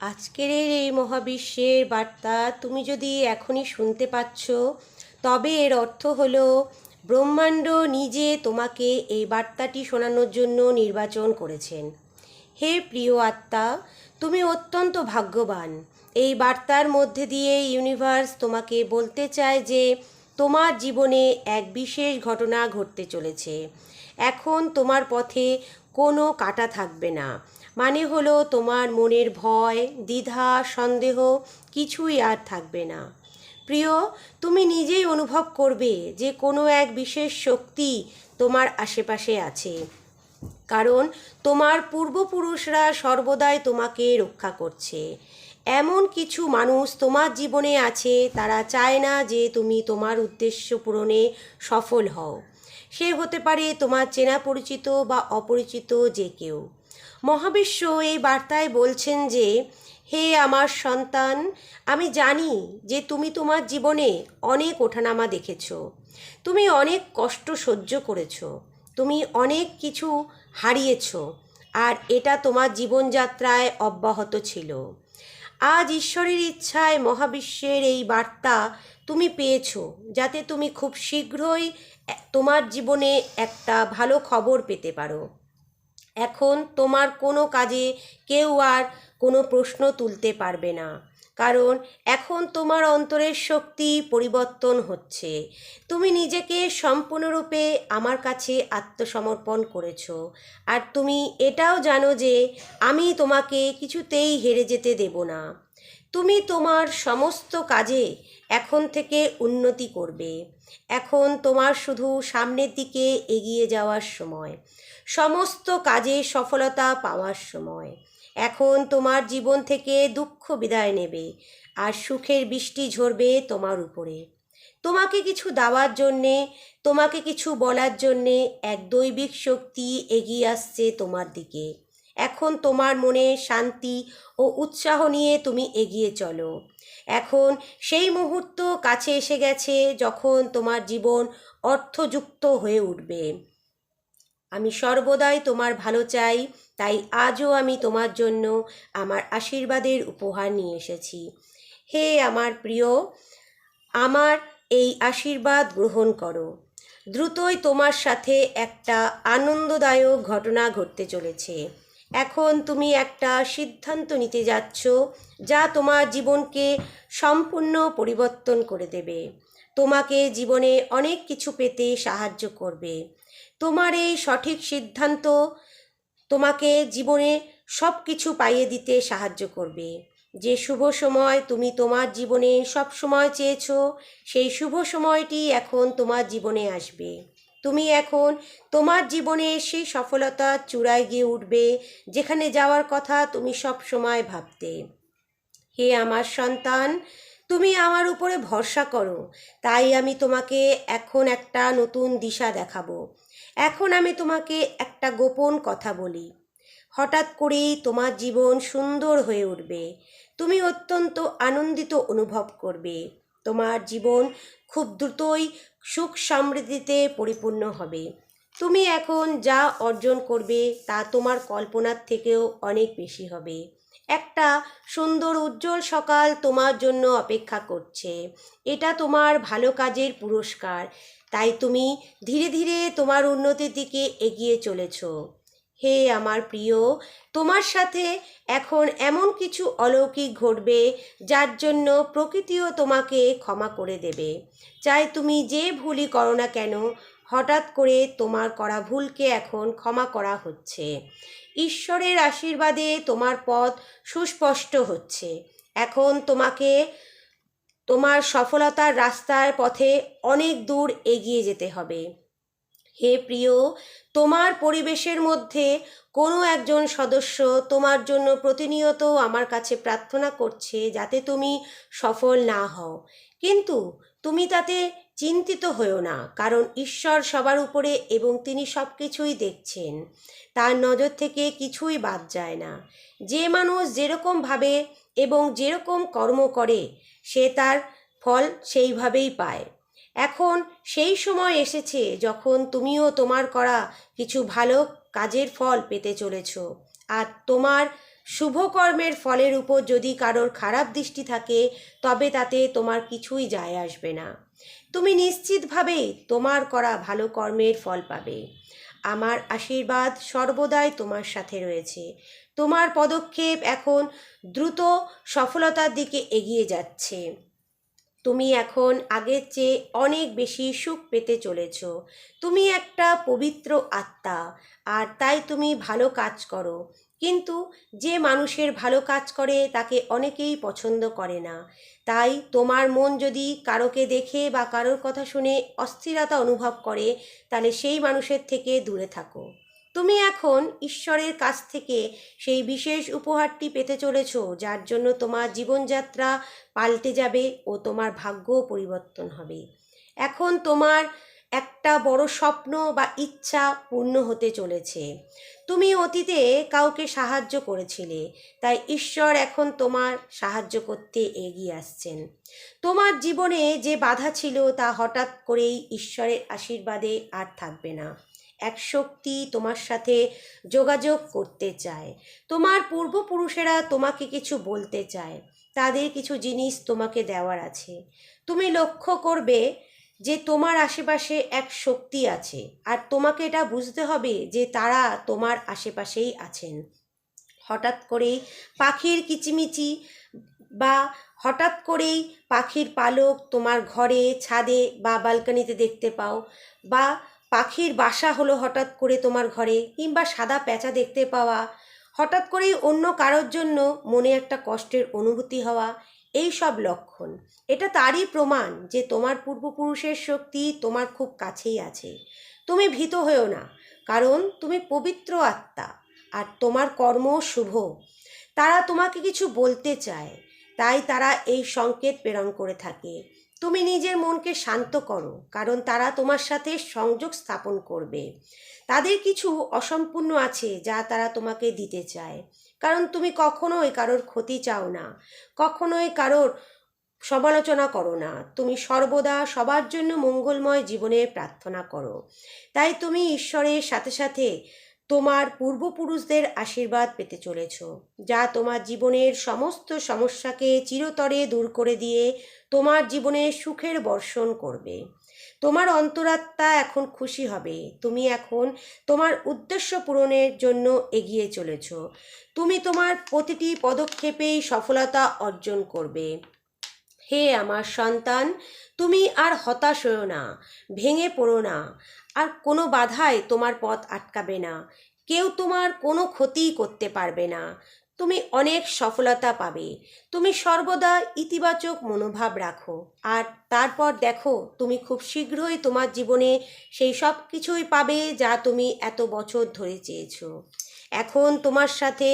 আজকের এই মহাবিশ্বের বার্তা তুমি যদি এখনই শুনতে পাচ্ছ, তবে এর অর্থ হলো, ব্রহ্মাণ্ড নিজে তোমাকে এই বার্তাটি শোনানোর জন্য নির্বাচন করেছেন। হে প্রিয় আত্মা, তুমি অত্যন্ত ভাগ্যবান। এই বার্তার মধ্যে দিয়ে ইউনিভার্স তোমাকে বলতে চায় যে, তোমার জীবনে এক বিশেষ ঘটনা ঘটতে চলেছে। এখন তোমার পথে কোনো কাটা থাকবে না। মানে হলো তোমার মনের ভয়, দ্বিধা, সন্দেহ কিছুই আর থাকবে না। প্রিয়, তুমি নিজেই অনুভব করবে যে কোনো এক বিশেষ শক্তি তোমার আশেপাশে আছে। কারণ তোমার পূর্বপুরুষরা সর্বদাই তোমাকে রক্ষা করছে। এমন কিছু মানুষ তোমার জীবনে আছে, তারা চায় না যে তুমি তোমার উদ্দেশ্য পূরণে সফল হও। সে হতে পারে তোমার চেনা পরিচিত বা অপরিচিত যে কেউ। মহাবিশ্ব এই বার্তায় বলছেন যে, হে আমার সন্তান, আমি জানি যে তুমি তোমার জীবনে অনেক ওঠানামা দেখেছ। তুমি অনেক কষ্ট সহ্য করেছ। তুমি অনেক কিছু হারিয়েছ। আর এটা তোমার জীবনযাত্রায় অব্যাহত ছিল। আজ ঈশ্বরের ইচ্ছায় মহাবিশ্বের এই বার্তা তুমি পেয়েছ, যাতে তুমি খুব শীঘ্রই তোমার জীবনে একটা ভালো খবর পেতে পারো। এখন তোমার কোনো কাজে কেউ আর কোনো প্রশ্ন তুলতে পারবে না। কারণ এখন তোমার অন্তরের শক্তি পরিবর্তন হচ্ছে। তুমি নিজেকে সম্পূর্ণরূপে আমার কাছে আত্মসমর্পণ করেছ। আর তুমি এটাও জানো যে আমি তোমাকে কিছুতেই হেরে যেতে দেব না। তুমি তোমার সমস্ত কাজে এখন থেকে উন্নতি করবে। এখন তোমার শুধু সামনের দিকে এগিয়ে যাওয়ার সময়, সমস্ত কাজে সফলতা পাওয়ার সময়। এখন তোমার জীবন থেকে দুঃখ বিদায় নেবে আর সুখের বৃষ্টি ঝরবে তোমার উপরে। তোমাকে কিছু দেওয়ার জন্যে, তোমাকে কিছু বলার জন্যে এক দৈবিক শক্তি এগিয়ে আসছে তোমার দিকে। এখন তোমার মনে শান্তি ও উৎসাহ নিয়ে তুমি এগিয়ে চলো। এখন সেই মুহূর্ত কাছে এসে গেছে যখন তোমার জীবন অর্থযুক্ত হয়ে উঠবে। আমি সর্বদাই তোমার ভালো চাই, তাই আজও আমি তোমার জন্য আমার আশীর্বাদের উপহার নিয়ে এসেছি। হে আমার প্রিয়, আমার এই আশীর্বাদ গ্রহণ করো। দ্রুতই তোমার সাথে একটা আনন্দদায়ক ঘটনা ঘটতে চলেছে। এখন তুমি একটা সিদ্ধান্ত নিতে যাচ্ছ যা তোমার জীবনকে সম্পূর্ণ পরিবর্তন করে দেবে। তোমাকে জীবনে অনেক কিছু পেতে সাহায্য করবে। তোমার এই সঠিক সিদ্ধান্ত তোমাকে জীবনে সব কিছু পাইয়ে দিতে সাহায্য করবে। যে শুভ সময় তুমি তোমার জীবনে সব সময় চেয়েছো, সেই শুভ সময়টি এখন তোমার জীবনে আসবে। তুমি এখন তোমার জীবনে সেই সফলতার চূড়ায় গিয়ে উঠবে, যেখানে যাওয়ার কথা তুমি সব সময় ভাবতে। হে আমার সন্তান, তুমি আমার উপরে ভরসা করো, তাই আমি তোমাকে এখন একটা নতুন দিশা দেখাবো। এখন আমি তোমাকে একটা গোপন কথা বলি। হঠাৎ করেই তোমার জীবন সুন্দর হয়ে উঠবে। তুমি অত্যন্ত আনন্দিত অনুভব করবে। তোমার জীবন খুব দ্রুতই সুখ সমৃদ্ধিতে পরিপূর্ণ হবে। তুমি এখন যা অর্জন করবে তা তোমার কল্পনার থেকেও অনেক বেশি হবে। একটা সুন্দর উজ্জ্বল সকাল তোমার জন্য অপেক্ষা করছে। এটা তোমার ভালো কাজের পুরস্কার। তাই তুমি ধীরে ধীরে তোমার উন্নতির দিকে এগিয়ে চলেছ। হে আমার প্রিয়, তোমার সাথে এখন এমন কিছু অলৌকিক ঘটবে যার জন্য প্রকৃতিও তোমাকে ক্ষমা করে দেবে। চাই তুমি যে ভুলই করো না কেন, হঠাৎ করে তোমার করা ভুলকে এখন ক্ষমা করা হচ্ছে। ঈশ্বরের আশীর্বাদে তোমার পথ সুস্পষ্ট হচ্ছে। এখন তোমাকে, তোমার সফলতার রাস্তার পথে অনেক দূর এগিয়ে যেতে হবে। হে প্রিয়, তোমার পরিবেশের মধ্যে কোনো একজন সদস্য তোমার জন্য প্রতিনিয়ত আমার কাছে প্রার্থনা করছে যাতে তুমি সফল না হও। কিন্তু তুমি তাতে চিন্তিত হও না, কারণ ঈশ্বর সবার উপরে এবং তিনি সব কিছুই দেখছেন। তার নজর থেকে কিছুই বাদ যায় না। যে মানুষ যেরকমভাবে এবং যেরকম কর্ম করে, সে তার ফল সেইভাবেই পায়। এখন সেই সময় এসেছে যখন তুমিও তোমার করা কিছু ভালো কাজের ফল পেতে চলেছ। আর তোমার শুভকর্মের ফলের উপর যদি কারোর খারাপ দৃষ্টি থাকে, তবে তাতে তোমার কিছুই যায় আসবে না। তুমি নিশ্চিতভাবেই তোমার করা ভালো কর্মের ফল পাবে। আমার আশীর্বাদ সর্বদাই তোমার সাথে রয়েছে। তোমার পদক্ষেপ এখন দ্রুত সফলতার দিকে এগিয়ে যাচ্ছে। তুমি এখন আগের চেয়ে অনেক বেশি সুখ পেতে চলেছ। তুমি একটা পবিত্র আত্মা, আর তাই তুমি ভালো কাজ করো। কিন্তু যে মানুষের ভালো কাজ করে, তাকে অনেকেই পছন্দ করে না। তাই তোমার মন যদি কারোকে দেখে বা কারোর কথা শুনে অস্থিরতা অনুভব করে, তাহলে সেই মানুষের থেকে দূরে থাকো। তুমি এখন ঈশ্বরের কাছ থেকে সেই বিশেষ উপহারটি পেতে চলেছ, যার জন্য তোমার জীবনযাত্রা পাল্টে যাবে ও তোমার ভাগ্যও পরিবর্তন হবে। এখন তোমার একটা বড় স্বপ্ন বা ইচ্ছা পূর্ণ হতে চলেছে। তুমি অতীতে কাউকে সাহায্য করেছিলে, তাই ঈশ্বর এখন তোমার সাহায্য করতে এগিয়ে আসছেন। তোমার জীবনে যে বাধা ছিল তা হঠাৎ করেই ঈশ্বরের আশীর্বাদে আর থাকবে না। এক শক্তি তোমার সাথে যোগাযোগ করতে চায়। তোমার পূর্বপুরুষেরা তোমাকে কিছু বলতে চায়। তাদের কিছু জিনিস তোমাকে দেওয়ার আছে। তুমি লক্ষ্য করবে যে তোমার আশেপাশে এক শক্তি আছে আর তোমাকে এটা বুঝতে হবে যে তারা তোমার আশেপাশেই আছেন। হঠাৎ করেই পাখির কিচিমিচি বা হঠাৎ করেই পাখির পালক তোমার ঘরে, ছাদে বা বালকানিতে দেখতে পাও বা পাখির বাসা হলো হঠাৎ করে তোমার ঘরে কিংবা সাদা প্যাঁচা দেখতে পাওয়া, হঠাৎ করেই অন্য কারোর জন্য মনে একটা কষ্টের অনুভূতি হওয়া, এই সব লক্ষণ। এটা তারই প্রমাণ যে তোমার পূর্বপুরুষের শক্তি তোমার খুব কাছেই আছে। তুমি ভীত হয়েও না, কারণ তুমি পবিত্র আত্মা আর তোমার কর্ম শুভ। তারা তোমাকে কিছু বলতে চায়, তাই তারা এই সংকেত প্রেরণ করে থাকে। তুমি নিজের মনকে শান্ত করো, কারণ তারা তোমার সাথে সংযোগ স্থাপন করবে। তাদের কিছু অসম্পূর্ণ আছে যা তারা তোমাকে দিতে চায়। কারণ তুমি কখনোই কারোর ক্ষতি চাও না, কখনোই কারোর সমালোচনা করো না। তুমি সর্বদা সবার জন্য মঙ্গলময় জীবনের প্রার্থনা করো। তাই তুমি ঈশ্বরের সাথে সাথে তোমার পূর্বপুরুষদের আশীর্বাদ পেতে চলেছ, যা তোমার জীবনের সমস্ত সমস্যাকে চিরতরে দূর করে দিয়ে তোমার জীবনে সুখের বর্ষণ করবে। তোমার অন্তরাত্মা এখন খুশি হবে, তুমি এখন তোমার উদ্দেশ্য পূরণের জন্য এগিয়ে চলেছ। তুমি তোমার প্রতিটি পদক্ষেপেই সফলতা অর্জন করবে। হে আমার সন্তান, তুমি আর হতাশ হও না, ভেঙে পড়ো না, আর কোনো বাধায় তোমার পথ আটকাবে না, কেউ তোমার কোনো ক্ষতিই করতে পারবে না, তুমি অনেক সফলতা পাবে, তুমি সর্বদা ইতিবাচক মনোভাব রাখো, আর তারপর দেখো তুমি খুব শীঘ্রই তোমার জীবনে সেই সব কিছুই পাবে যা তুমি এত বছর ধরে চেয়েছো। এখন তোমার সাথে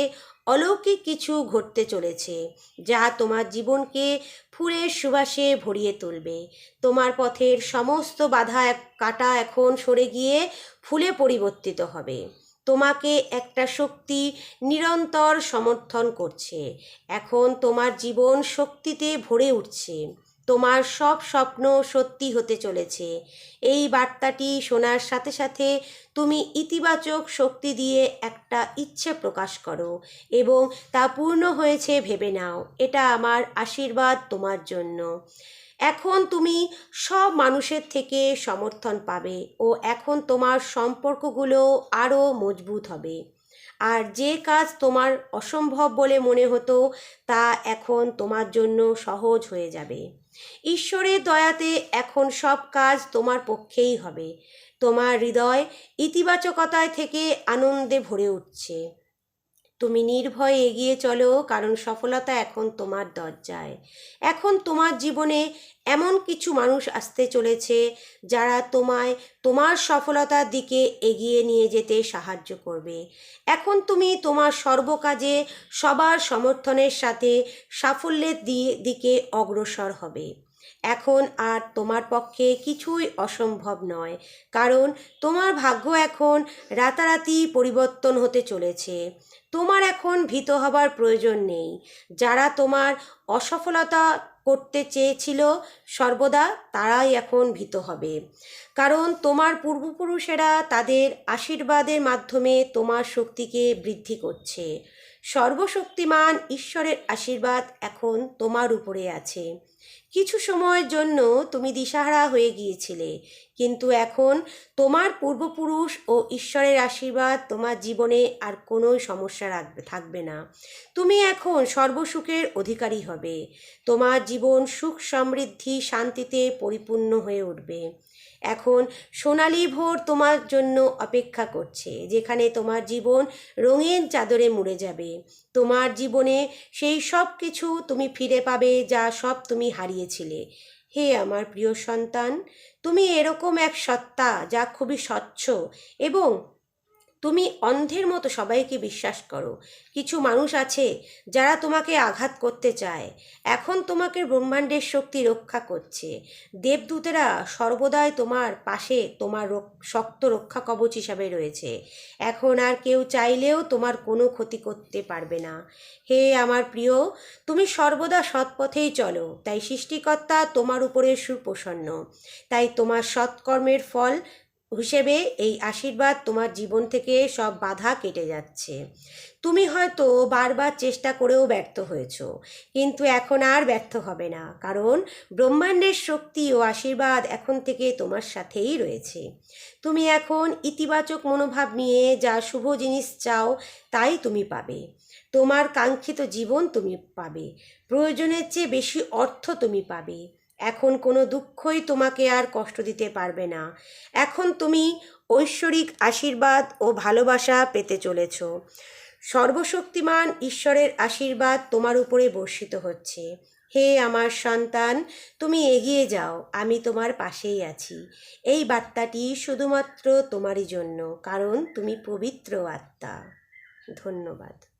অলৌকিক কিছু ঘটতে চলেছে, যা তোমার জীবনকে ফুলের সুবাসে ভরিয়ে তুলবে। তোমার পথের সমস্ত বাধা কাটা এখন সরে গিয়ে ফুলে পরিবর্তিত হবে। তোমাকে একটা শক্তি নিরন্তর সমর্থন করছে। এখন তোমার জীবন শক্তিতে ভরে উঠছে। তোমার সব স্বপ্ন সত্যি হতে চলেছে। এই বার্তাটি শোনার সাথে সাথে তুমি ইতিবাচক শক্তি দিয়ে একটা ইচ্ছে প্রকাশ করো এবং তা পূর্ণ হয়েছে ভেবে নাও। এটা আমার আশীর্বাদ তোমার জন্য। এখন তুমি সব মানুষের থেকে সমর্থন পাবে ও এখন তোমার সম্পর্কগুলো আরও মজবুত হবে। আর যে কাজ তোমার অসম্ভব বলে মনে হতো তা এখন তোমার জন্য সহজ হয়ে যাবে। ঈশ্বরের দয়াতে এখন সব কাজ তোমার পক্ষেই হবে। তোমার হৃদয় ইতিবাচকতায় থেকে আনন্দে ভরে উঠছে। তুমি নির্ভয়ে এগিয়ে চলো, কারণ সফলতা এখন তোমার দরজায়। এখন তোমার জীবনে এমন কিছু মানুষ আসতে চলেছে, যারা তোমায়, তোমার সফলতার দিকে এগিয়ে নিয়ে যেতে সাহায্য করবে। এখন তুমি তোমার সর্বকাজে সবার সমর্থনের সাথে সাফল্যের দিকে অগ্রসর হবে। এখন আর তোমার পক্ষে কিছুই অসম্ভব নয়, কারণ তোমার ভাগ্য এখন রাতারাতি পরিবর্তন হতে চলেছে। তোমার এখন ভীত হবার প্রয়োজন নেই। যারা তোমার অসফলতা করতে চেয়েছিল, সর্বদা তারাই এখন ভীত হবে। কারণ তোমার পূর্বপুরুষেরা তাদের আশীর্বাদের মাধ্যমে তোমার শক্তিকে বৃদ্ধি করছে। সর্বশক্তিমান ঈশ্বরের আশীর্বাদ এখন তোমার উপরে আছে। কিছু সময়ের জন্য তুমি দিশাহারা হয়ে গিয়েছিলে। কিন্তু এখন তোমার পূর্বপুরুষ ও ঈশ্বরের আশীর্বাদ তোমার জীবনে আর কোনো সমস্যা রাখবে, থাকবে না। তুমি এখন সর্বসুখের অধিকারী হবে। তোমার জীবন সুখ সমৃদ্ধি শান্তিতে পরিপূর্ণ হয়ে উঠবে। এখন সোনালি ভোর তোমার জন্য অপেক্ষা করছে, যেখানে তোমার জীবন রঙিন চাদরে মুড়ে যাবে। তোমার জীবনে সেই সব কিছু তুমি ফিরে পাবে যা সব তুমি হারিয়েছিলে। হে আমার প্রিয় সন্তান, তুমি এরকম এক সত্তা যা খুবই স্বচ্ছ এবং তুমি অন্ধের মতো সবাইকে বিশ্বাস করো। কিছু মানুষ আছে যারা তোমাকে আঘাত করতে চায়। এখন তোমাকে ব্রহ্মাণ্ডের শক্তি রক্ষা করছে। দেবদূতেরা সর্বদাই তোমার পাশে তোমার শক্ত রক্ষা কবচ হিসাবে রয়েছে। এখন আর কেউ চাইলেও তোমার কোনো ক্ষতি করতে পারবে না। হে আমার প্রিয়, তুমি সর্বদা সৎ পথেই চলো। তাই সৃষ্টিকর্তা তোমার উপরে সুপ্রসন্ন। তাই তোমার সৎকর্মের ফল হিসেবে এই আশীর্বাদ তোমার জীবন থেকে সব বাধা কেটে যাচ্ছে। তুমি হয়তো বারবার চেষ্টা করেও ব্যর্থ হয়েছো, কিন্তু এখন আর ব্যর্থ হবে না, কারণ ব্রহ্মাণ্ডের শক্তি ও আশীর্বাদ এখন থেকে তোমার সাথেই রয়েছে। তুমি এখন ইতিবাচক মনোভাব নিয়ে যা শুভ জিনিস চাও, তাই তুমি পাবে। তোমার কাঙ্ক্ষিত জীবন তুমি পাবে। প্রয়োজনের চেয়ে বেশি অর্থ তুমি পাবে। এখন কোনো দুঃখই তোমাকে আর কষ্ট দিতে পারবে না। এখন তুমি ঐশ্বরিক আশীর্বাদ ও ভালোবাসা পেতে চলেছ। সর্বশক্তিমান ঈশ্বরের আশীর্বাদ তোমার উপরে বর্ষিত হচ্ছে। হে আমার সন্তান, তুমি এগিয়ে যাও, আমি তোমার পাশেই আছি। এই বার্তাটি শুধুমাত্র তোমারই জন্য, কারণ তুমি পবিত্র আত্মা। ধন্যবাদ।